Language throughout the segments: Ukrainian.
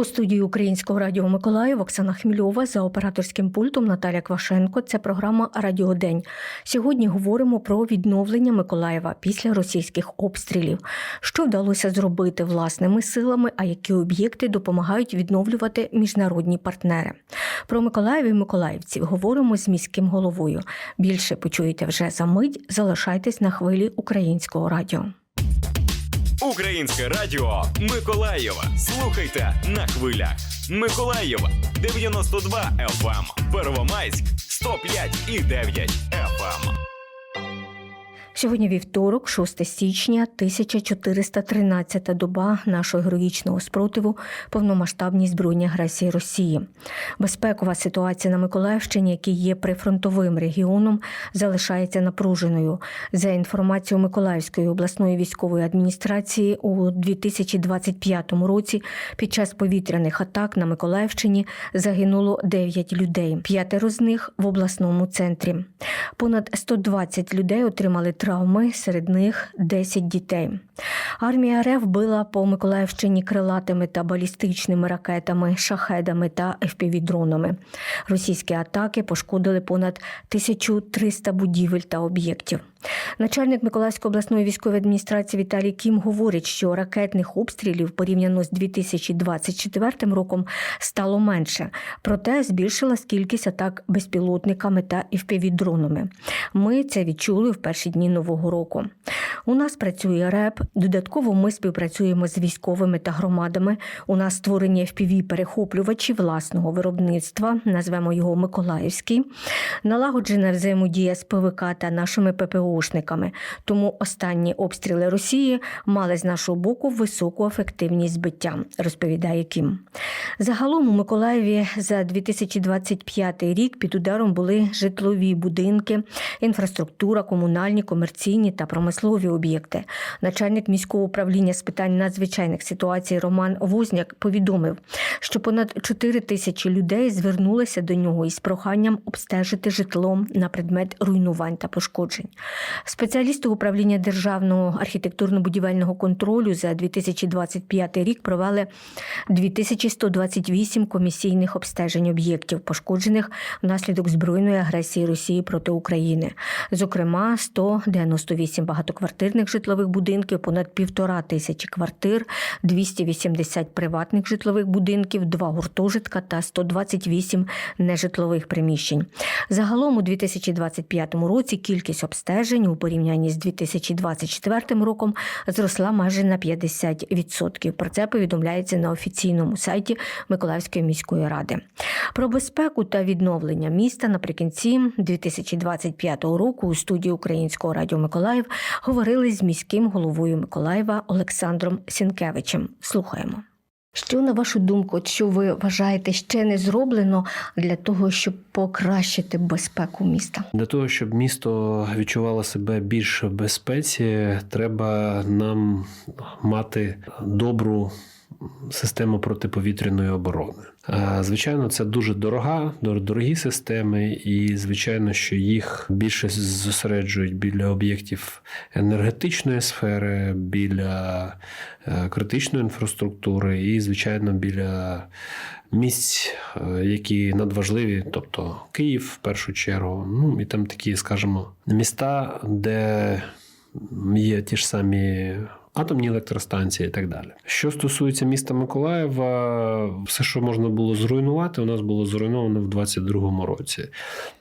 У студії Українського радіо Миколаїв Оксана Хмільова за операторським пультом Наталя Квашенко. Це програма Радіодень. Сьогодні говоримо про відновлення Миколаєва після російських обстрілів. Що вдалося зробити власними силами, а які об'єкти допомагають відновлювати міжнародні партнери. Про Миколаїв і миколаївців говоримо з міським головою. Більше почуєте вже за мить. Залишайтесь на хвилі українського радіо. Українське радіо Миколаєва. Слухайте на хвилях. Миколаєва 92 FM, Первомайськ 105 і 9 FM. Сьогодні вівторок, 6 січня, 1413 доба нашого героїчного спротиву повномасштабній збройній агресії Росії. Безпекова ситуація на Миколаївщині, який є прифронтовим регіоном, залишається напруженою. За інформацією Миколаївської обласної військової адміністрації, у 2025 році під час повітряних атак на Миколаївщині загинуло 9 людей. П'ятеро з них в обласному центрі. Понад 120 людей отримали травми, серед них 10 дітей. Армія РФ била по Миколаївщині крилатими та балістичними ракетами, шахедами та FPV-дронами. Російські атаки пошкодили понад 1300 будівель та об'єктів. Начальник Миколаївської обласної військової адміністрації Віталій Кім говорить, що ракетних обстрілів порівняно з 2024 роком стало менше, проте збільшилась кількість атак безпілотниками та FPV-дронами. Ми це відчули в перші дні нового року. У нас працює РЕП. Додатково ми співпрацюємо з військовими та громадами. У нас створені fpv перехоплювачі власного виробництва, назвемо його Миколаївський, налагоджена взаємодія з ПВК та нашими ППОшниками. Тому останні обстріли Росії мали з нашого боку високу ефективність збиття, розповідає Кім. Загалом у Миколаєві за 2025 рік під ударом були житлові будинки, інфраструктура, комунальні, комерційні та промислові об'єкти. Начальник міського управління з питань надзвичайних ситуацій Роман Возняк повідомив, що понад 4 тисячі людей звернулися до нього із проханням обстежити житло на предмет руйнувань та пошкоджень. Спеціалісти управління державного архітектурно-будівельного контролю за 2025 рік провели 2128 комісійних обстежень об'єктів, пошкоджених внаслідок збройної агресії Росії проти України. Зокрема, 198 багатоквартирних житлових будинків, понад півтора тисячі квартир, 280 приватних житлових будинків, два гуртожитка та 128 нежитлових приміщень. Загалом у 2025 році кількість обстежень у порівнянні з 2024 роком зросла майже на 50%. Про це повідомляється на офіційному сайті Миколаївської міської ради. Про безпеку та відновлення міста наприкінці 2025 року у студії Українського радіо Миколаїв говорили з міським головою Миколаєва Олександром Сінкевичем. Слухаємо. Що на вашу думку, що ви вважаєте ще не зроблено для того, щоб покращити безпеку міста? Для того, щоб місто відчувало себе більш в безпеці, треба нам мати добру систему протиповітряної оборони. Звичайно, це дуже дорога, дорогі системи, і звичайно, що їх більше зосереджують біля об'єктів енергетичної сфери, біля е, критичної інфраструктури, і, звичайно, біля місць, е, які надважливі, тобто Київ в першу чергу. Ну і там такі, скажімо, міста, де є ті ж самі. Атомні електростанції і так далі. Що стосується міста Миколаєва, все, що можна було зруйнувати, у нас було зруйновано в 22-му році.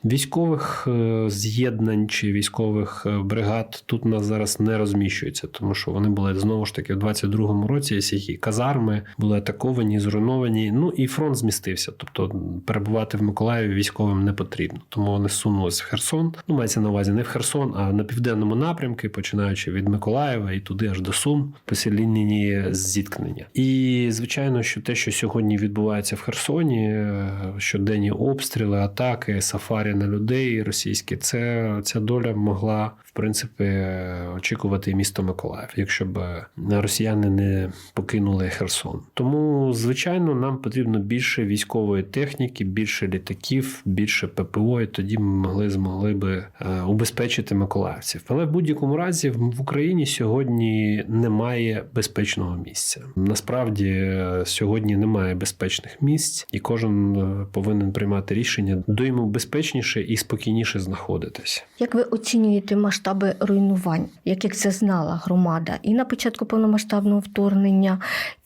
Військових е, з'єднань чи військових е, бригад тут у нас зараз не розміщується, тому що вони були знову ж таки в 22-му році. Які казарми були атаковані, зруйновані. Ну і фронт змістився. Тобто перебувати в Миколаєві військовим не потрібно. Тому вони сунулися в Херсон. Ну, мається на увазі не в Херсон, а на південному напрямку, починаючи від Миколаєва і туди аж до Сум, по лінії зіткнення. І звичайно, що те, що сьогодні відбувається в Херсоні, е, щоденні обстріли, атаки, сафарі на людей російські, це ця доля могла в принципі очікувати місто Миколаїв, якщо б росіяни не покинули Херсон. Тому, звичайно, нам потрібно більше військової техніки, більше літаків, більше ППО, і тоді ми могли змогли би е, убезпечити миколаївців. Але в будь-якому разі в Україні сьогодні немає безпечного місця. Насправді сьогодні немає безпечних місць, і кожен е, повинен приймати рішення, де йому безпечніше і спокійніше знаходитись. Як ви оцінюєте масштаби руйнувань, яких зазнала громада і на початку повномасштабного вторгнення,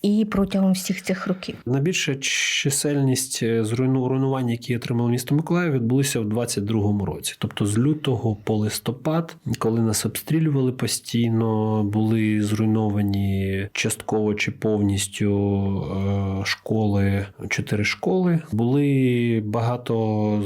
і протягом всіх цих років? Найбільша чисельність е, руйнувань, які отримало місто Миколаїв, відбулися в 22-му році. Тобто з лютого по листопад, коли нас обстрілювали постійно, були зруйновані частково чи повністю е, школи, чотири школи. Були багато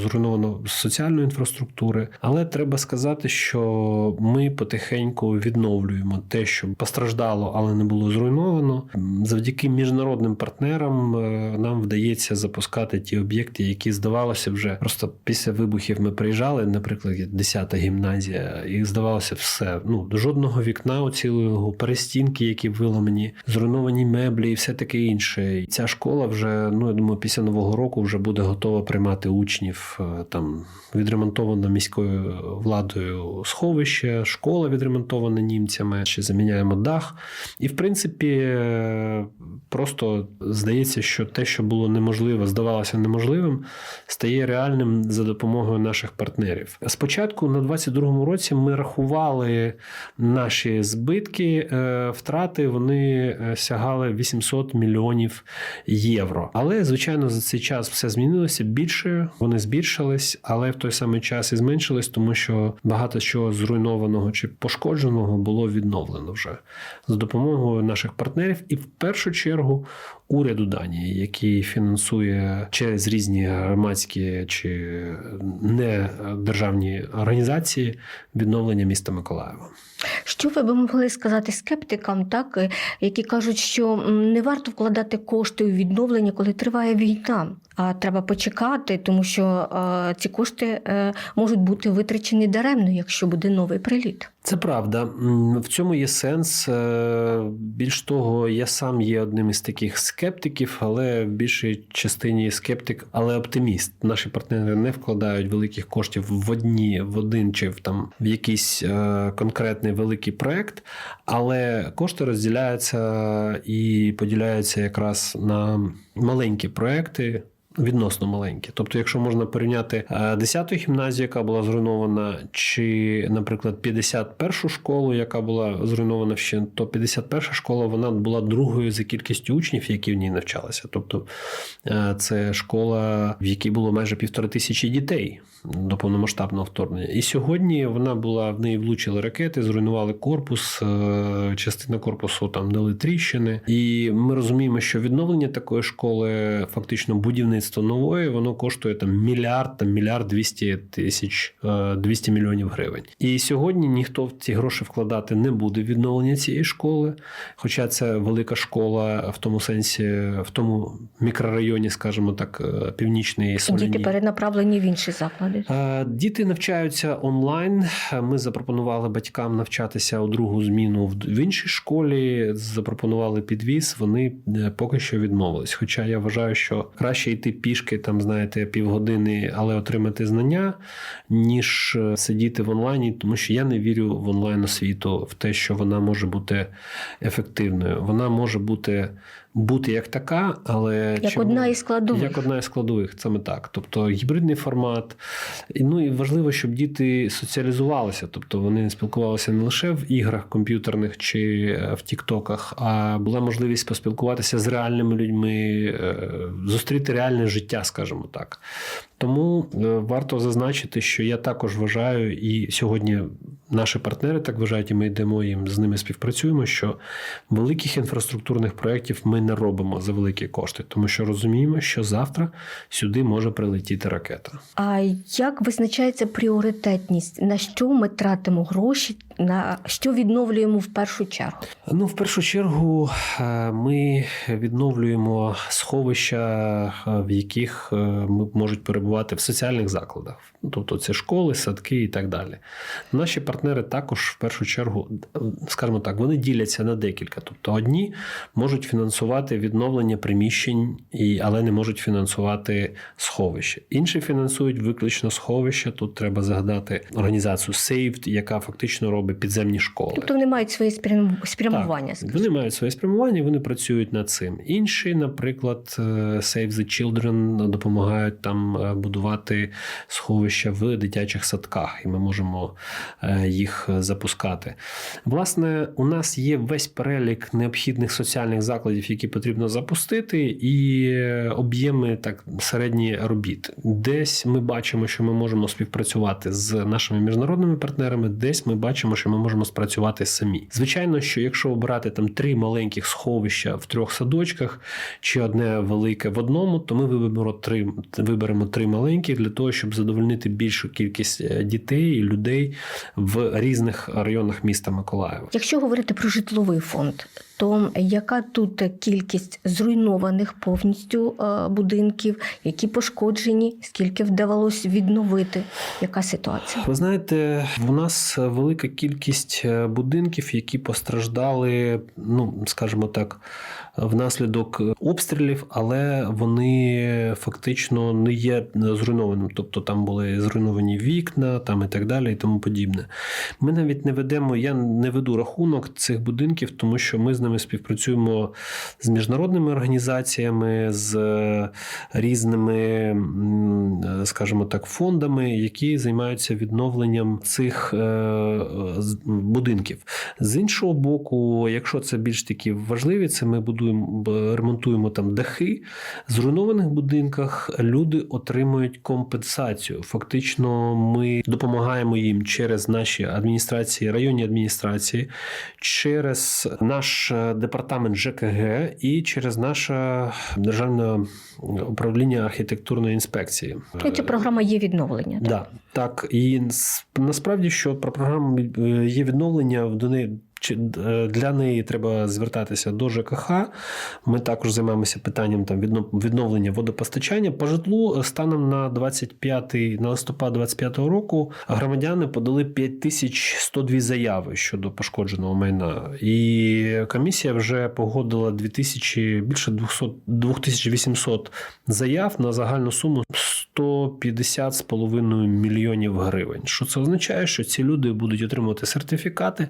зруйновано соціальної інфраструктури, але треба сказати, що ми потихеньку відновлюємо те, що постраждало, але не було зруйновано. Завдяки міжнародним партнерам е, нам вдається запускати ті об'єкти, які здавалося вже просто після вибухів. Ми приїжджали, наприклад, 10-та гімназія, і здавалося все. Ну жодного вікна уцілого, перестінки, які виламані, зруйновані меблі і все таке інше. І ця школа вже ну я думаю, після нового року вже буде готова приймати учнів. Е, Там відремонтовано міською владою сховище, школа відремонтована німцями. Ще заміняємо дах. І в принципі, е, просто здається, що те, що було неможливо, здавалося неможливим, стає реальним за допомогою наших партнерів. Спочатку на 22-му році ми рахували наші збитки, е, втрати вони е, сягали 800 мільйонів євро. Але звичайно за цей час все змінилося більше. Вони збільшились, але в той самий час і зменшились, тому що багато чого зруйнованого чи пошкодженого було відновлено вже за допомогою наших партнерів, і в першу чергу уряду Данії, який фінансує через різні громадські чи не державні організації відновлення міста Миколаєва. Що ви б могли сказати скептикам, так е, які кажуть, що не варто вкладати кошти у відновлення, коли триває війна, а треба почекати, тому що е, ці кошти е, можуть бути витрачені даремно, якщо буде новий приліт. Це правда. В цьому є сенс. Е, Більш того, я сам є одним із таких скептиків, але в більшій частині скептик, але оптиміст. Наші партнери не вкладають великих коштів в одні, в один чи в там в якийсь е, конкретний великий проект, але кошти розділяються і поділяються якраз на маленькі проекти. Відносно маленькі. Тобто, якщо можна порівняти е, 10-ту гімназію, яка була зруйнована, чи, наприклад, 51-шу школу, яка була зруйнована ще, то 51-ша школа вона була другою за кількістю учнів, які в ній навчалися. Тобто е, це школа, в якій було майже півтори тисячі дітей до повномасштабного вторгнення. І сьогодні вона була в неї влучили ракети, зруйнували корпус, е, частина корпусу там дали тріщини. І ми розуміємо, що відновлення такої школи, фактично будівництво нової, воно коштує там мільярд, там мільярд 200 тисяч е, 200 мільйонів гривень. І сьогодні ніхто в ці гроші вкладати не буде в відновлення цієї школи. Хоча це велика школа в тому сенсі, в тому мікрорайоні, скажімо так, е, північний Соліні. Діти перенаправлені в інші заклади. Е, Діти навчаються онлайн. Ми запропонували батькам навчатися у другу зміну в в іншій школі. Запропонували підвіз. Вони е, поки що відмовились. Хоча я вважаю, що краще йти пішки, там знаєте, півгодини, але отримати знання, ніж е, сидіти в онлайні, тому що я не вірю в онлайн освіту, в те, що вона може бути ефективною. Вона може бути. Бути як така, але Як одна із складових. як одна із складових, саме так. Тобто гібридний формат. Ну і важливо, щоб діти соціалізувалися, тобто вони спілкувалися не лише в іграх комп'ютерних чи е, в Тіктоках, а була можливість поспілкуватися з реальними людьми, е, зустріти реальне життя, скажімо так. Тому е, варто зазначити, що я також вважаю, і сьогодні наші партнери так вважають, і ми йдемо їм з ними співпрацюємо, що великих інфраструктурних проєктів ми не робимо за великі кошти, тому що розуміємо, що завтра сюди може прилетіти ракета. А як визначається пріоритетність? На що ми тратимо гроші? На що відновлюємо в першу чергу? Ну, в першу чергу, е, ми відновлюємо сховища, е, в яких е, ми- можуть перебувати в соціальних закладах, тобто це школи, садки і так далі. Наші партнери також в першу чергу, скажімо так, вони діляться на декілька. Тобто, одні можуть фінансувати відновлення приміщень, і, але не можуть фінансувати сховище. Інші фінансують виключно сховища. Тут треба згадати організацію SAVED, яка фактично робить підземні школи. Тобто вони мають своє спрям- спрямування. Так, вони мають своє спрямування, вони працюють над цим. Інші, наприклад, е, Save the Children допомагають там е, будувати сховища в дитячих садках, і ми можемо е, їх запускати. Власне, у нас є весь перелік необхідних соціальних закладів, які потрібно запустити, і об'єми так середні робіт. Десь ми бачимо, що ми можемо співпрацювати з нашими міжнародними партнерами, десь ми бачимо, що ми можемо спрацювати самі. Звичайно, що якщо обирати там три маленьких сховища в трьох садочках чи одне велике в одному, то ми виберемо три, виберемо три маленькі для того, щоб задовольнити більшу кількість е, дітей і людей в різних районах міста Миколаєва. Якщо говорити про житловий фонд, то яка тут кількість зруйнованих повністю е, будинків, які пошкоджені, скільки вдавалося відновити? Яка ситуація? Ви знаєте, у нас велика кількість е, будинків, які постраждали, ну скажімо так, внаслідок обстрілів, але вони фактично не є зруйнованими. Тобто там були зруйновані вікна, там і так далі, і тому подібне. Ми навіть не ведемо, я не веду рахунок цих будинків, тому що ми з ними співпрацюємо з міжнародними організаціями, з різними, скажімо так, фондами, які займаються відновленням цих е, будинків. З іншого боку, якщо це більш такі важливі, це ми будуємо ремонтуємо там дахи. Зруйнованих будинках люди отримують компенсацію. Фактично, ми допомагаємо їм через наші адміністрації, районні адміністрації, через наш е, департамент ЖКГ і через наше державне управління архітектурної інспекції. Ця програма є відновлення. так? Да, так. І насправді, що про програму е, є відновлення до неї. Чи е, для неї треба звертатися до ЖКХ. Ми також займаємося питанням там відновлення водопостачання. По житлу станом на 25 на листопад 25 року громадяни подали 5102 заяви щодо пошкодженого майна. І комісія вже погодила 2000, більше 200, 2800 заяв на загальну суму 150,5 мільйонів гривень. Що це означає, що ці люди будуть отримувати сертифікати.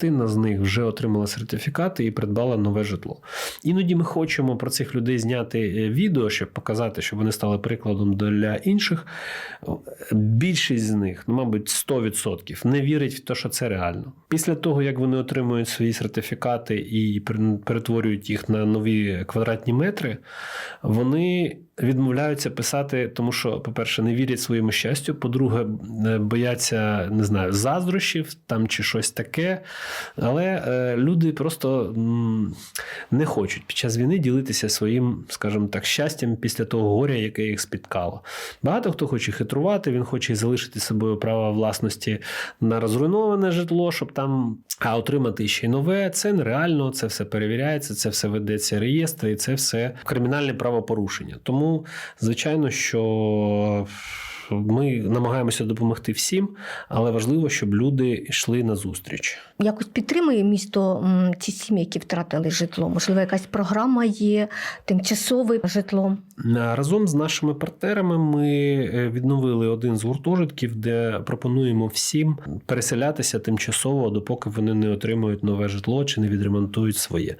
Частина з них вже отримала сертифікати і придбала нове житло. Іноді ми хочемо про цих людей зняти е, відео, щоб показати, щоб вони стали прикладом для інших. Більшість з них, ну, мабуть, 100% не вірить в те, що це реально. Після того, як вони отримують свої сертифікати і пер- перетворюють їх на нові квадратні метри, вони відмовляються писати, тому що, по-перше, не вірять своєму щастю. По-друге, е, бояться, не знаю, заздрощів там чи щось таке. Але е, люди просто не хочуть під час війни ділитися своїм, скажімо так, щастям після того горя, яке їх спіткало. Багато хто хоче хитрувати, він хоче залишити собою право власності на розруйноване житло, щоб там а отримати ще й нове. Це нереально, це все перевіряється, це все ведеться реєстри, і це все кримінальне правопорушення. Тому, звичайно, що. Ми намагаємося допомогти всім, але важливо, щоб люди йшли на зустріч. Якось підтримує місто ці сім'ї, які втратили житло. Можливо, якась програма є, тимчасове житло. Разом з нашими партнерами ми е, відновили один з гуртожитків, де пропонуємо всім переселятися тимчасово, допоки вони не отримують нове житло чи не відремонтують своє.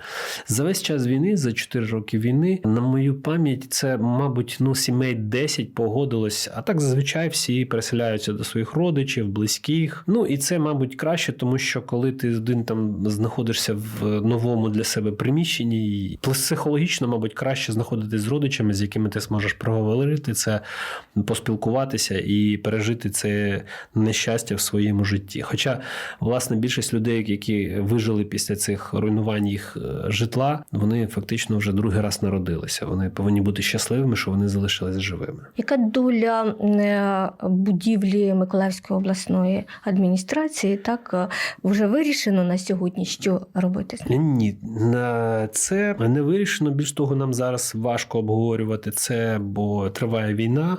За весь час війни, за 4 роки війни, на мою пам'ять, це, мабуть, ну, сімей 10 погодилось, а так зазвичай всі переселяються до своїх родичів, близьких. Ну і це, мабуть, краще, тому що коли ти один там знаходишся в новому для себе приміщенні, психологічно, мабуть, краще знаходитись з родичами, з якими ти зможеш проговорити це, поспілкуватися і пережити це нещастя в своєму житті. Хоча, власне, більшість людей, які вижили після цих руйнувань їх е, житла, вони фактично вже другий раз народилися. Вони повинні бути щасливими, що вони залишились живими. Яка доля м, е, будівлі Миколаївської обласної адміністрації. Так е, вже вирішено на сьогодні, що робити. Ні, на це не вирішено. Більш того, нам зараз важко обговорювати це, бо триває війна,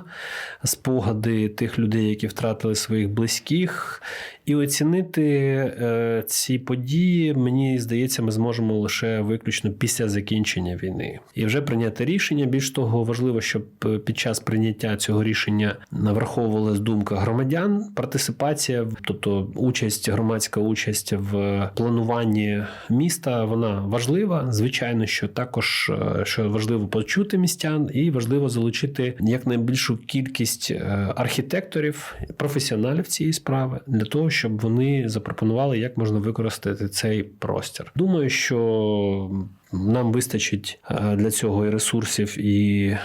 спогади тих людей, які втратили своїх близьких. І оцінити е, ці події, мені здається, ми зможемо лише виключно після закінчення війни. І вже прийняти рішення. Більш того, важливо, щоб е, під час прийняття цього рішення враховувалась думка громадян, партисипація, тобто участь, громадська участь в плануванні міста, вона важлива. Звичайно, що також е, що важливо почути містян, і важливо залучити якнайбільшу кількість архітекторів, професіоналів цієї справи для того, щоб вони запропонували, як можна використати цей простір. Думаю, що нам вистачить е, для цього і ресурсів, і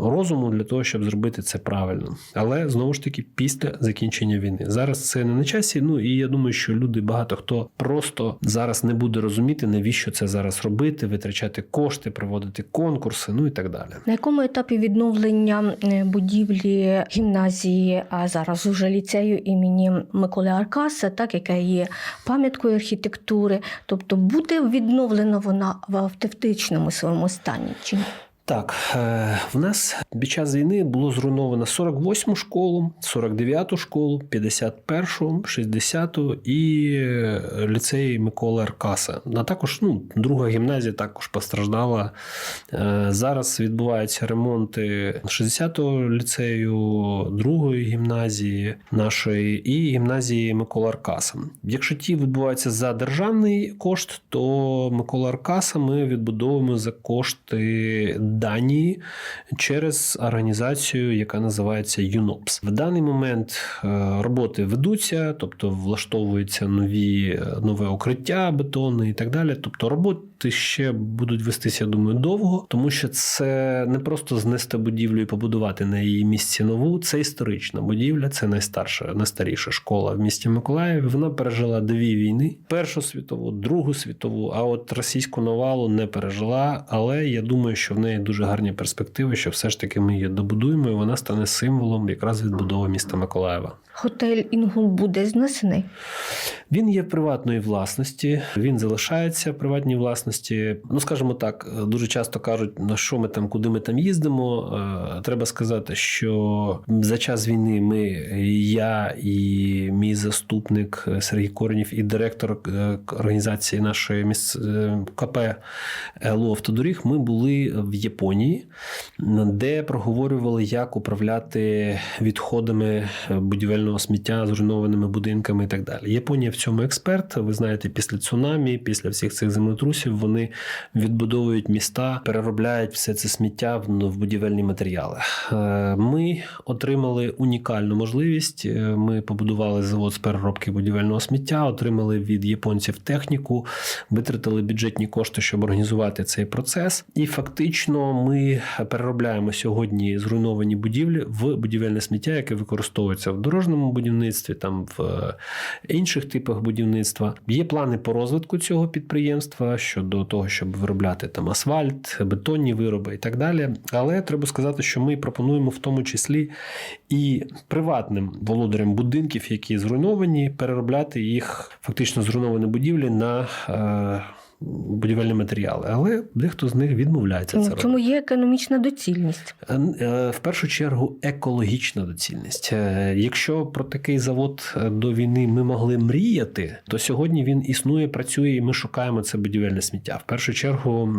розуму для того, щоб зробити це правильно. Але знову ж таки після закінчення війни. Зараз це не на часі. Ну і я думаю, що люди багато хто просто зараз не буде розуміти, навіщо це зараз робити, витрачати кошти, проводити конкурси, ну і так далі. На якому етапі відновлення е, будівлі гімназії, а зараз уже ліцею імені Миколи Аркаса, так яка є пам'яткою архітектури, тобто буде відновлена вона в автентичному своєму стані? Чи? Так, е, в нас під час війни було зруйновано 48 школу, 49 школу, 51, 60 і е, ліцей Миколи Аркаса. А також ну, друга гімназія також постраждала. Е, Зараз відбуваються ремонти 60-го ліцею, другої гімназії нашої і гімназії Миколи Аркаса. Якщо ті відбуваються за державний кошт, то Микола Аркаса ми відбудовуємо за кошти Данії через організацію, яка називається ЮНОПС. В даний момент е, роботи ведуться, тобто влаштовуються нові е, нове укриття бетонне і так далі. Тобто роботи ще будуть вестися, я думаю, довго, тому що це не просто знести будівлю і побудувати на її місці нову. Це історична будівля, це найстарша, найстаріша школа в місті Миколаїв. Вона пережила дві війни: Першу світову, Другу світову. А от російську навалу не пережила. Але я думаю, що в неї дуже гарні перспективи, що все ж таки ми її добудуємо, і вона стане символом якраз відбудови міста Миколаєва. Готель Інгул буде знесений. Він є приватної власності, він залишається в приватній власності. Ну, скажімо так, дуже часто кажуть, на що ми там, куди ми там їздимо. Е, Треба сказати, що за час війни ми, я і мій заступник Сергій Коренів, і директор е, організації нашої міс... е, КП ЛО «Автодоріг», ми були в Японії, де проговорювали, як управляти відходами будівельного сміття, зруйнованими будинками і так далі. Японія в цьому експерт. Ви знаєте, після цунамі, після всіх цих землетрусів вони відбудовують міста, переробляють все це сміття в, в будівельні матеріали. Е, Ми отримали унікальну можливість. Е, Ми побудували завод з переробки будівельного сміття, отримали від японців техніку, витратили бюджетні кошти, щоб організувати цей процес. І фактично ми переробляємо сьогодні зруйновані будівлі в будівельне сміття, яке використовується в дорожньому будівництві, там в е, інших типах будівництва. Є плани по розвитку цього підприємства щодо того, щоб виробляти там асфальт, бетонні вироби і так далі. Але треба сказати, що ми пропонуємо в тому числі і приватним володарям будинків, які зруйновані, переробляти їх фактично зруйновані будівлі на. Е, Будівельні матеріали, але дехто з них відмовляється це В робити. є економічна доцільність. Е, В першу чергу екологічна доцільність. Е, Якщо про такий завод е, до війни ми могли мріяти, то сьогодні він існує, працює, і ми шукаємо це будівельне сміття. В першу чергу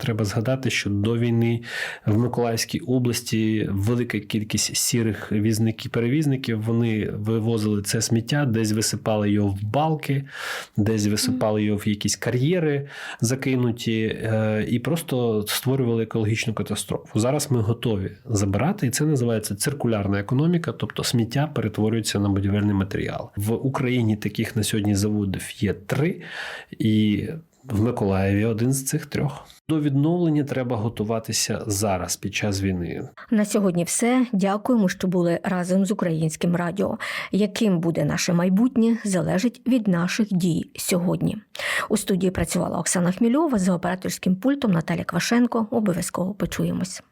треба згадати, що до війни в Миколаївській області велика кількість сірих візників перевізників вони вивозили це сміття, десь висипали його в балки, десь висипали його в якісь кар'єри закинуті, е, і просто створювали екологічну катастрофу. Зараз ми готові забирати, і це називається циркулярна економіка, тобто сміття перетворюється на будівельний матеріал. В Україні таких на сьогодні заводів є три, і в Миколаєві один з цих трьох. До відновлення треба готуватися зараз під час війни. На сьогодні все. Дякуємо, що були разом з українським радіо. Яким буде наше майбутнє, залежить від наших дій сьогодні. У студії працювала Оксана Хмільова з операторським пультом Наталя Квашенко. Обов'язково почуємось.